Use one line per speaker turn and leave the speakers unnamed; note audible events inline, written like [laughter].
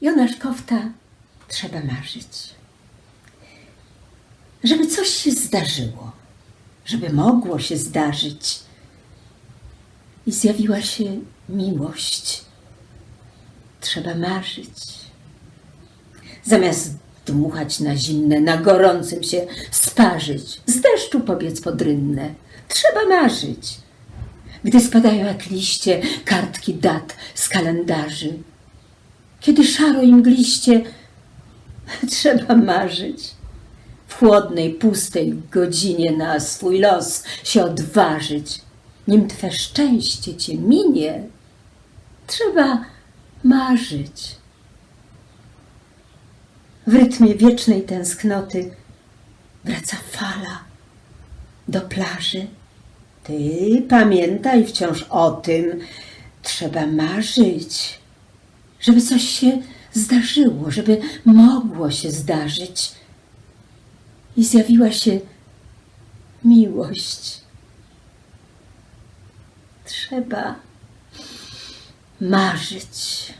Jonasz Kofta trzeba marzyć. Żeby coś się zdarzyło, żeby mogło się zdarzyć. I zjawiła się miłość. Trzeba marzyć. Zamiast dmuchać na zimne, na gorącym się sparzyć, z deszczu pobiec pod rynne. Trzeba marzyć. Gdy spadają jak liście kartki dat z kalendarzy, kiedy szaro i mgliście, [laughs] trzeba marzyć. W chłodnej, pustej godzinie na swój los się odważyć. Nim twe szczęście cię minie, trzeba marzyć. W rytmie wiecznej tęsknoty wraca fala do plaży. Ty pamiętaj wciąż o tym, trzeba marzyć, żeby coś się zdarzyło, żeby mogło się zdarzyć. I zjawiła się miłość. Trzeba marzyć.